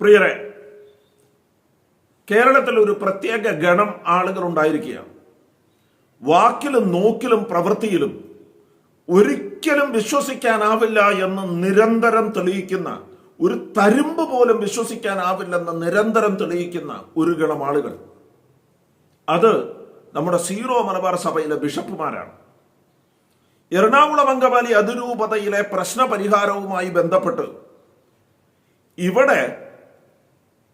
പ്രിയരെ കേരളത്തിൽ ഒരു പ്രത്യേക ഗണം ആളുകൾ ഉണ്ടായിരിക്കുകയാണ്. വാക്കിലും നോക്കിലും പ്രവൃത്തിയിലും ഒരിക്കലും വിശ്വസിക്കാനാവില്ല എന്ന് നിരന്തരം തെളിയിക്കുന്ന ഒരു തരുമ്പ് പോലും വിശ്വസിക്കാനാവില്ലെന്ന് നിരന്തരം തെളിയിക്കുന്ന ഒരു ഗണം ആളുകൾ. അത് നമ്മുടെ സീറോ മലബാർ സഭയിലെ ബിഷപ്പുമാരാണ്. എറണാകുളം അങ്കമാലി അതിരൂപതയിലെ പ്രശ്ന പരിഹാരവുമായി ബന്ധപ്പെട്ട് ഇവിടെ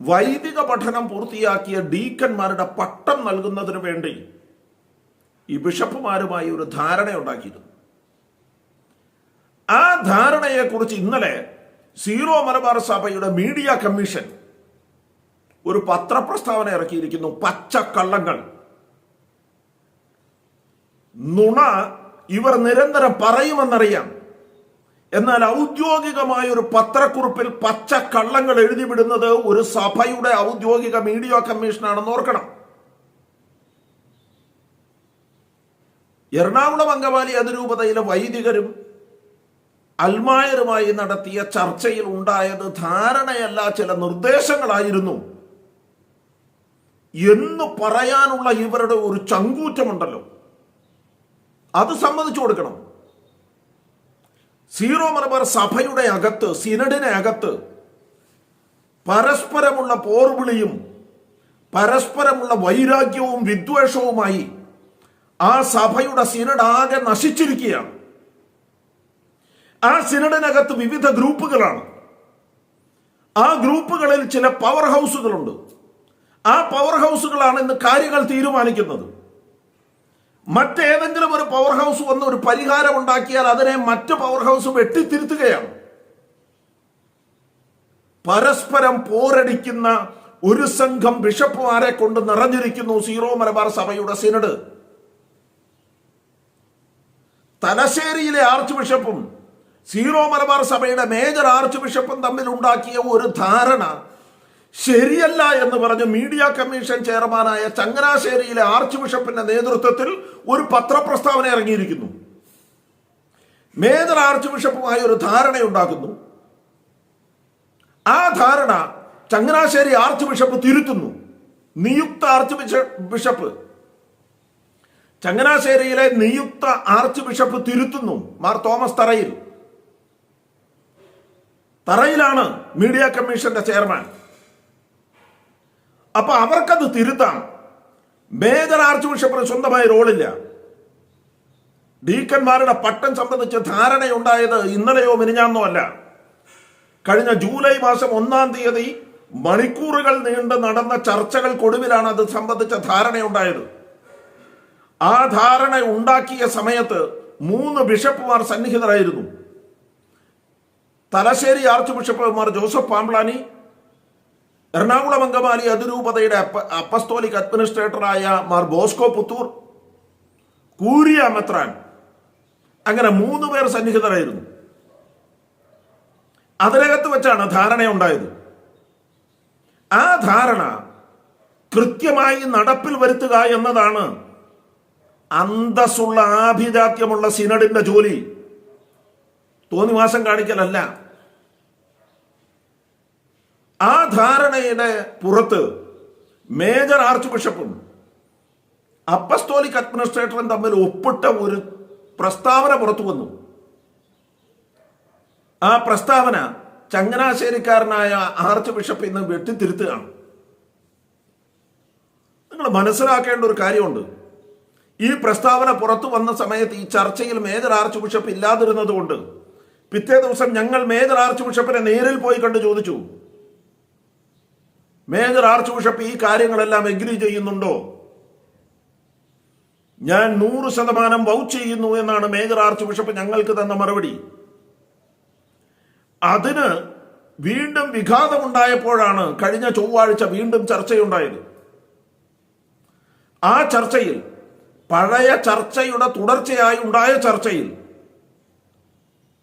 വൈദിക പഠനം പൂർത്തിയാക്കിയ ഡീക്കന്മാരുടെ പട്ടം നൽകുന്നതിന് വേണ്ടി ഈ ബിഷപ്പുമാരുമായി ഒരു ധാരണ ഉണ്ടാക്കിയിരുന്നു ആ ധാരണയെക്കുറിച്ച് ഇന്നലെ സീറോ മലബാർ സഭയുടെ മീഡിയ കമ്മീഷൻ ഒരു പത്രപ്രസ്താവന ഇറക്കിയിരിക്കുന്നു. പച്ചക്കള്ളങ്ങൾ. നുണ ഇവർ നിരന്തരം പറയുമെന്നറിയാം. എന്നാൽ ഔദ്യോഗികമായ ഒരു പത്രക്കുറിപ്പിൽ പച്ച കള്ളങ്ങൾ എഴുതിവിടുന്നത് ഒരു സഭയുടെ ഔദ്യോഗിക മീഡിയ കമ്മീഷനാണെന്ന് ഓർക്കണം. എറണാകുളം അങ്കമാലി അതിരൂപതയിലെ വൈദികരും അൽമായരുമായി നടത്തിയ ചർച്ചയിൽ ഉണ്ടായത് ധാരണയല്ല ചില നിർദ്ദേശങ്ങളായിരുന്നു. എന്ന് പറയാനുള്ള ഇവരുടെ ഒരു ചങ്കൂറ്റമുണ്ടല്ലോ. അത് സമ്മതിച്ചു കൊടുക്കണം. സീറോ മലബാർ സഭയുടെ അകത്ത് സിനഡിനെ അകത്ത് പരസ്പരമുള്ള പോർവിളിയും പരസ്പരമുള്ള വൈരാഗ്യവും വിദ്വേഷവുമായി ആ സഭയുടെ സിനഡ് ആകെ നശിച്ചിരിക്കുകയാണ്. ആ സിനഡിനകത്ത് വിവിധ ഗ്രൂപ്പുകളാണ്. ആ ഗ്രൂപ്പുകളിൽ ചില പവർ ഹൗസുകളുണ്ട് ആ പവർ ഹൗസുകളാണ് ഇന്ന് കാര്യങ്ങൾ തീരുമാനിക്കുന്നത്. മറ്റേതെങ്കിലും ഒരു പവർ ഹൗസ് വന്ന് ഒരു പരിഹാരം ഉണ്ടാക്കിയാൽ അതിനെ മറ്റ് പവർ ഹൗസ് വെട്ടിത്തിരുത്തുകയാണ്. പരസ്പരം പോരടിക്കുന്ന ഒരു സംഘം ബിഷപ്പുമാരെ കൊണ്ട് നിറഞ്ഞിരിക്കുന്നു സീറോ മലബാർ സഭയുടെ സിനഡ്. തലശ്ശേരിയിലെ ആർച്ച് ബിഷപ്പും സീറോ മലബാർ സഭയുടെ മേജർ ആർച്ച് ബിഷപ്പും തമ്മിൽ ഉണ്ടാക്കിയ ഒരു ധാരണ ശരിയല്ല എന്ന് പറഞ്ഞ് മീഡിയ കമ്മീഷൻ ചെയർമാനായ ചങ്ങനാശ്ശേരിയിലെ ആർച്ച് ബിഷപ്പിന്റെ നേതൃത്വത്തിൽ ഒരു പത്രപ്രസ്താവന ഇറങ്ങിയിരിക്കുന്നു. മേജർ ആർച്ച് ബിഷപ്പുമായി ഒരു ധാരണയുണ്ടാക്കുന്നു ആ ധാരണ ചങ്ങനാശ്ശേരി ആർച്ച് ബിഷപ്പ് തിരുത്തുന്നു. നിയുക്ത ആർച്ച് ബിഷപ്പ്. ചങ്ങനാശ്ശേരിയിലെ നിയുക്ത ആർച്ച് ബിഷപ്പ് തിരുത്തുന്നു. മാർ തോമസ് തറയിൽ. തറയിലാണ് മീഡിയ കമ്മീഷന്റെ ചെയർമാൻ. അപ്പൊ അവർക്കത് തിരുത്താം. മേജർ ആർച്ച് ബിഷപ്പിന് സ്വന്തമായ റോളില്ല. ഡീക്കന്മാരുടെ പട്ടം സംബന്ധിച്ച് ധാരണയുണ്ടായത് ഇന്നലെയോ മിനിഞ്ഞാന്നോ അല്ല. കഴിഞ്ഞ ജൂലൈ മാസം ഒന്നാം തീയതി മണിക്കൂറുകൾ നീണ്ട് നടന്ന ചർച്ചകൾക്കൊടുവിലാണ് അത് സംബന്ധിച്ച ധാരണയുണ്ടായത്. ആ ധാരണ ഉണ്ടാക്കിയ സമയത്ത് മൂന്ന് ബിഷപ്പുമാർ സന്നിഹിതരായിരുന്നു. Thalassery arch bishop Mar Joseph Pamplany Ernakulam Angamaly അതിരൂപതയുടെ അപ്പ അപ്പസ്തോലിക് അഡ്മിനിസ്ട്രേറ്ററായ മാർ ബോസ്കോ പുത്തൂർ കൂരിയ മെത്രാൻ അങ്ങനെ മൂന്ന് പേർ സന്നിഹിതരായിരുന്നു. അതിനകത്ത് വെച്ചാണ് ധാരണയുണ്ടായത്. ആ ധാരണ കൃത്യമായി നടപ്പിൽ വരുത്തുക എന്നതാണ് അന്തസ്സുള്ള ആഭിജാത്യമുള്ള സിനഡിന്റെ ജോലി. തോന്നിവാസം കാണിക്കലല്ല. ആ ധാരണയുടെ പുറത്ത് മേജർ ആർച്ച് ബിഷപ്പും അപ്പസ്തോലിക് അഡ്മിനിസ്ട്രേറ്ററും തമ്മിൽ ഒപ്പിട്ട ഒരു പ്രസ്താവന പുറത്തു വന്നു. ആ പ്രസ്താവന ചങ്ങനാശ്ശേരിക്കാരനായ ആർച്ച് ബിഷപ്പ് ഇന്ന് വെട്ടിത്തിരുത്തുകയാണ്. നിങ്ങൾ മനസ്സിലാക്കേണ്ട ഒരു കാര്യമുണ്ട്. ഈ പ്രസ്താവന പുറത്തു വന്ന സമയത്ത് ഈ ചർച്ചയിൽ മേജർ ആർച്ച് ബിഷപ്പ് ഇല്ലാതിരുന്നത് കൊണ്ട് പിറ്റേ ദിവസം ഞങ്ങൾ മേജർ ആർച്ച് ബിഷപ്പിനെ നേരിൽ പോയി കണ്ട് ചോദിച്ചു. മേജർ ആർച്ച് ബിഷപ്പ് ഈ കാര്യങ്ങളെല്ലാം എഗ്രി ചെയ്യുന്നുണ്ടോ? ഞാൻ നൂറ് ശതമാനം വൗച്ച് ചെയ്യുന്നു എന്നാണ് മേജർ ആർച്ച് ബിഷപ്പ് ഞങ്ങൾക്ക് തന്ന മറുപടി. അതിന് വീണ്ടും വിഘാതമുണ്ടായപ്പോഴാണ് കഴിഞ്ഞ ചൊവ്വാഴ്ച വീണ്ടും ചർച്ചയുണ്ടായത്. ആ ചർച്ചയിൽ പഴയ ചർച്ചയുടെ തുടർച്ചയായി ഉണ്ടായ ചർച്ചയിൽ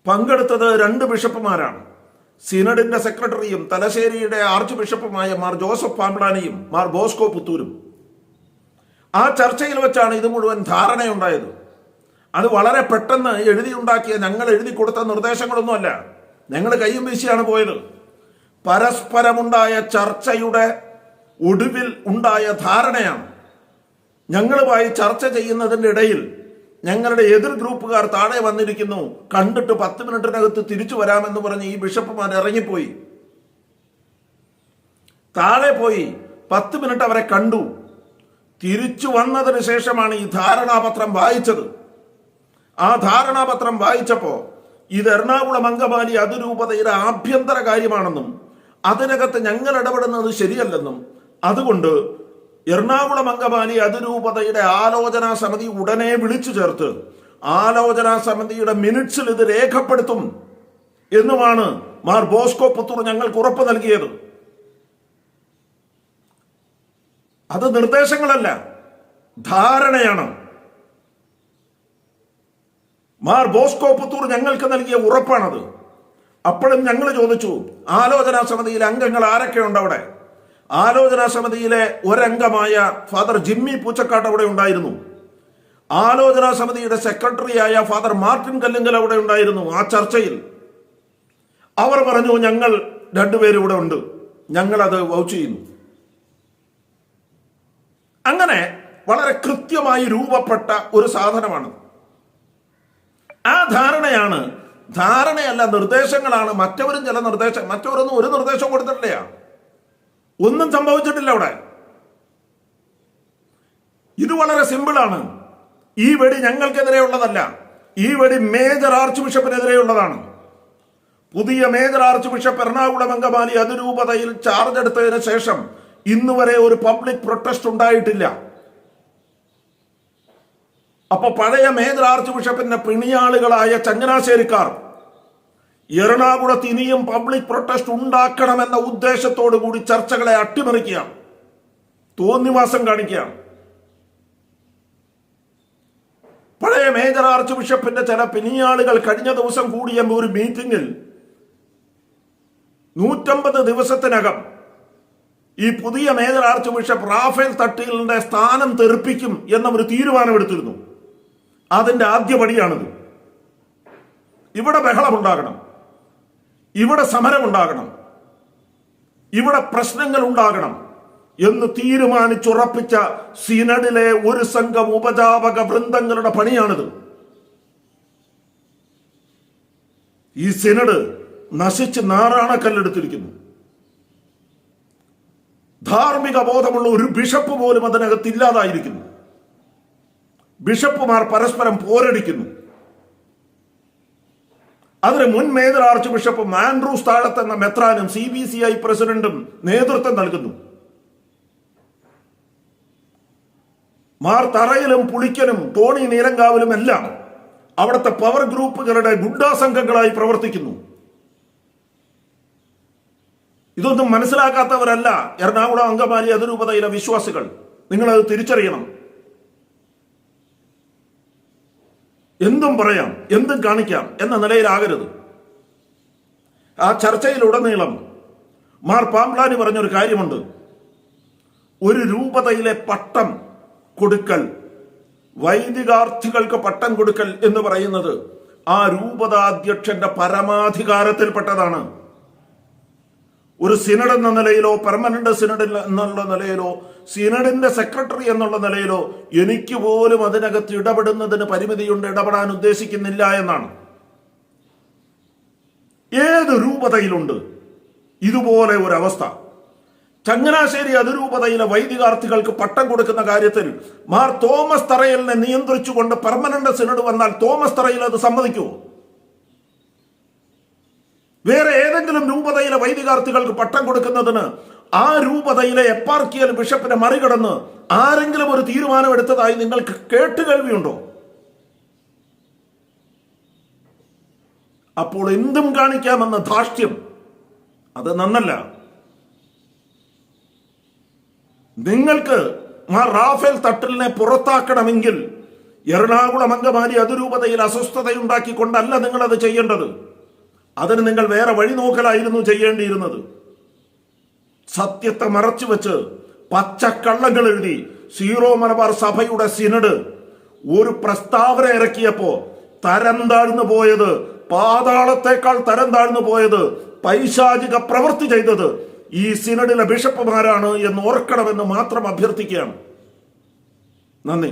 പങ്കെടുത്തത് രണ്ട് ബിഷപ്പുമാരാണ്. സിനഡിന്റെ സെക്രട്ടറിയും തലശ്ശേരിയുടെ ആർച്ച് ബിഷപ്പുമായ മാർ ജോസഫ് പാമ്പ്ലാനിയും മാർ ബോസ്കോ പുത്തൂരും. ആ ചർച്ചയിൽ വെച്ചാണ് ഇത് മുഴുവൻ ധാരണയുണ്ടായത്. അത് വളരെ പെട്ടെന്ന് എഴുതിയുണ്ടാക്കിയ ഞങ്ങൾ എഴുതി കൊടുത്ത നിർദ്ദേശങ്ങളൊന്നുമല്ല. ഞങ്ങൾ കയ്യും വീശിയാണ് പോയത്. പരസ്പരമുണ്ടായ ചർച്ചയുടെ ഒടുവിൽ ഉണ്ടായ ധാരണയാണ് ഞങ്ങളുമായി ചർച്ച ചെയ്യുന്നതിന്റെ ഇടയിൽ ഞങ്ങളുടെ എതിർ ഗ്രൂപ്പുകാർ താഴെ വന്നിരിക്കുന്നു. കണ്ടിട്ട് പത്ത് മിനിറ്റിനകത്ത് തിരിച്ചു വരാമെന്ന് പറഞ്ഞ് ഈ ബിഷപ്പുമാർ ഇറങ്ങിപ്പോയി. താഴെ പോയി. പത്ത് മിനിറ്റ് അവരെ കണ്ടു. തിരിച്ചു വന്നതിന് ശേഷമാണ് ഈ ധാരണാപത്രം വായിച്ചത്. ആ ധാരണാപത്രം വായിച്ചപ്പോ ഇത് എറണാകുളം അങ്കമാലി അതിരൂപതയുടെ ആഭ്യന്തര കാര്യമാണെന്നും അതിനകത്ത് ഞങ്ങൾ ഇടപെടുന്നത് ശരിയല്ലെന്നും അതുകൊണ്ട് എറണാകുളം അങ്കമാലി അതിരൂപതയുടെ ആലോചനാ സമിതി ഉടനെ വിളിച്ചു ചേർത്ത് ആലോചനാ സമിതിയുടെ മിനിറ്റ്സിൽ ഇത് രേഖപ്പെടുത്തും എന്നുമാണ് മാർ ബോസ്കോ പുത്തൂർ ഞങ്ങൾക്ക് ഉറപ്പ് നൽകിയത്. അത് നിർദ്ദേശങ്ങളല്ല ധാരണയാണ്. മാർ ബോസ്കോ പുത്തൂർ ഞങ്ങൾക്ക് നൽകിയ ഉറപ്പാണത്. അപ്പോഴും ഞങ്ങൾ ചോദിച്ചു ആലോചനാ സമിതിയിൽ അംഗങ്ങൾ ആരൊക്കെയുണ്ട് അവിടെ? ആലോചനാ സമിതിയിലെ ഒരംഗമായ ഫാദർ ജിമ്മി പൂച്ചക്കാട്ട് അവിടെ ഉണ്ടായിരുന്നു. ആലോചനാ സമിതിയുടെ സെക്രട്ടറിയായ ഫാദർ മാർട്ടിൻ കല്ലിങ്കൽ അവിടെ ഉണ്ടായിരുന്നു ആ ചർച്ചയിൽ. അവർ പറഞ്ഞു ഞങ്ങൾ രണ്ടുപേരും ഇവിടെ ഉണ്ട്. ഞങ്ങളത് വൗച്ച് ചെയ്യുന്നു. അങ്ങനെ വളരെ കൃത്യമായി രൂപപ്പെട്ട ഒരു സാധനമാണ്. ആ ധാരണയാണ് ധാരണയല്ല നിർദ്ദേശങ്ങളാണ്. മറ്റവരും ചില നിർദ്ദേശം മറ്റവരൊന്നും ഒരു നിർദ്ദേശം കൊടുത്തിട്ടില്ല. ഒന്നും സംഭവിച്ചിട്ടില്ല അവിടെ. ഇത് വളരെ സിമ്പിളാണ്. ഈ വെടി ഞങ്ങൾക്കെതിരെ ഉള്ളതല്ല ഈ വെടി മേജർ ആർച്ച് ബിഷപ്പിനെതിരെയുള്ളതാണ്. പുതിയ major arch bishop Ernakulam Angamaly അതിരൂപതയിൽ charge എടുത്തതിന് ശേഷം ഇന്ന് വരെ ഒരു പബ്ലിക് പ്രൊട്ടസ്റ്റ് ഉണ്ടായിട്ടില്ല. അപ്പൊ പഴയ മേജർ ആർച്ച് ബിഷപ്പിന്റെ പിണിയാളുകളായ ചങ്ങനാശ്ശേരിക്കാർ എറണാകുളത്ത് ഇനിയും പബ്ലിക് പ്രൊട്ടസ്റ്റ് ഉണ്ടാക്കണമെന്ന ഉദ്ദേശത്തോടു കൂടി ചർച്ചകളെ അട്ടിമറിക്കുകയാണ്. തോന്നിവാസം കാണിക്കുകയാണ്. പഴയ മേജർ ആർച്ച് ബിഷപ്പിന്റെ ചില പിനിയാളുകൾ കഴിഞ്ഞ ദിവസം കൂടിയ ഒരു മീറ്റിംഗിൽ നൂറ്റമ്പത് ദിവസത്തിനകം ഈ പുതിയ മേജർ ആർച്ച് ബിഷപ്പ് റാഫേൽ തട്ടിലിന്റെ സ്ഥാനം തെറിപ്പിക്കും എന്ന ഒരു തീരുമാനമെടുത്തിരുന്നു. അതിന്റെ ആദ്യപടിയാണിത് ഇവിടെ ബഹളമുണ്ടാകണം. ഇവിടെ സമരമുണ്ടാകണം. ഇവിടെ പ്രശ്നങ്ങൾ ഉണ്ടാകണം എന്ന് തീരുമാനിച്ചുറപ്പിച്ച സിനഡിലെ ഒരു സംഘം ഉപജാപക വൃന്ദങ്ങളുടെ പണിയാണിത്. ഈ സിനഡ് നശിച്ച് നാറാണക്കല്ലെടുത്തിരിക്കുന്നു. ധാർമ്മിക ബോധമുള്ള ഒരു ബിഷപ്പ് പോലും അതിനകത്ത് ഇല്ലാതായിരിക്കുന്നു. ബിഷപ്പുമാർ പരസ്പരം പോരടിക്കുന്നു. അതിന് മുൻ major arch bishop Mar Andrews Thazhath എന്ന മെത്രാനും സി ബി സി ഐ പ്രസിഡന്റും നേതൃത്വം നൽകുന്നു. മാർ തറയിലും പുളിക്കനും ടോണി നീലങ്കാവിലും എല്ലാം അവിടുത്തെ പവർ ഗ്രൂപ്പുകളുടെ ഗുണ്ടാ സംഘങ്ങളായി പ്രവർത്തിക്കുന്നു. ഇതൊന്നും മനസ്സിലാക്കാത്തവരല്ല എറണാകുളം അങ്കമാലി അതിരൂപതയിലെ വിശ്വാസികൾ. നിങ്ങളത് തിരിച്ചറിയണം. എന്തും പറയാം എന്തും കാണിക്കാം എന്ന നിലയിലാകരുത്. ആ ചർച്ചയിലുടനീളം മാർ പാംലാനി പറഞ്ഞൊരു കാര്യമുണ്ട്. ഒരു രൂപതയിലെ പട്ടം കൊടുക്കൽ വൈദികാർത്ഥികൾക്ക് പട്ടം കൊടുക്കൽ എന്ന് പറയുന്നത് ആ രൂപതാധ്യക്ഷന്റെ പരമാധികാരത്തിൽപ്പെട്ടതാണ്. ഒരു സിനഡ് എന്ന നിലയിലോ പെർമനന്റ് സിനഡ് എന്നുള്ള നിലയിലോ സിനഡിന്റെ സെക്രട്ടറി എന്നുള്ള നിലയിലോ എനിക്ക് പോലും അതിനകത്ത് ഇടപെടുന്നതിന് പരിമിതിയുണ്ട് ഇടപെടാൻ ഉദ്ദേശിക്കുന്നില്ല എന്നാണ്. ഏത് രൂപതയിലുണ്ട്? ഇതുപോലെ ഒരു അവസ്ഥ ചങ്ങനാശ്ശേരി അതിരൂപതയിലെ വൈദികാർത്ഥികൾക്ക് പട്ടം കൊടുക്കുന്ന കാര്യത്തിൽ മാർ തോമസ് തറയലിനെ നിയന്ത്രിച്ചുകൊണ്ട് പെർമനന്റ് സിനഡ് വന്നാൽ തോമസ് തറയിൽ അത് സമ്മതിക്കുമോ? വേറെ ഏതെങ്കിലും രൂപതയിലെ വൈദികാർത്ഥികൾക്ക് പട്ടം കൊടുക്കുന്നതിന് ആ രൂപതയിലെ എപ്പാർക്കിയൽ ബിഷപ്പിനെ മറികടന്ന് ആരെങ്കിലും ഒരു തീരുമാനം എടുത്തതായി നിങ്ങൾക്ക് കേട്ട് കേൾവിയുണ്ടോ? അപ്പോൾ എന്തും കാണിക്കാമെന്ന ധാർഷ്ട്യം അത് നന്നല്ല. നിങ്ങൾക്ക് ആ റാഫേൽ തട്ടലിനെ പുറത്താക്കണമെങ്കിൽ എറണാകുളം അങ്കമാലി അതിരൂപതയിൽ അസ്വസ്ഥതയുണ്ടാക്കിക്കൊണ്ടല്ല നിങ്ങൾ അത് ചെയ്യേണ്ടത്. അതിന് നിങ്ങൾ വേറെ വഴി നോക്കലായിരുന്നു ചെയ്യേണ്ടിയിരുന്നത്. സത്യത്തെ മറച്ചു വെച്ച് പച്ചക്കള്ളങ്ങൾ എഴുതി സീറോ മലബാർ സഭയുടെ സിനഡ് ഒരു പ്രസ്താവന ഇറക്കിയപ്പോ തരം താഴ്ന്നു പോയത് പാതാളത്തെക്കാൾ തരം താഴ്ന്നു പോയത് പൈശാചിക പ്രവൃത്തി ചെയ്തത് ഈ സിനഡിലെ ബിഷപ്പുമാരാണ് എന്ന് ഓർക്കണമെന്ന് മാത്രം അഭ്യർത്ഥിക്കുകയാണ്. നന്ദി.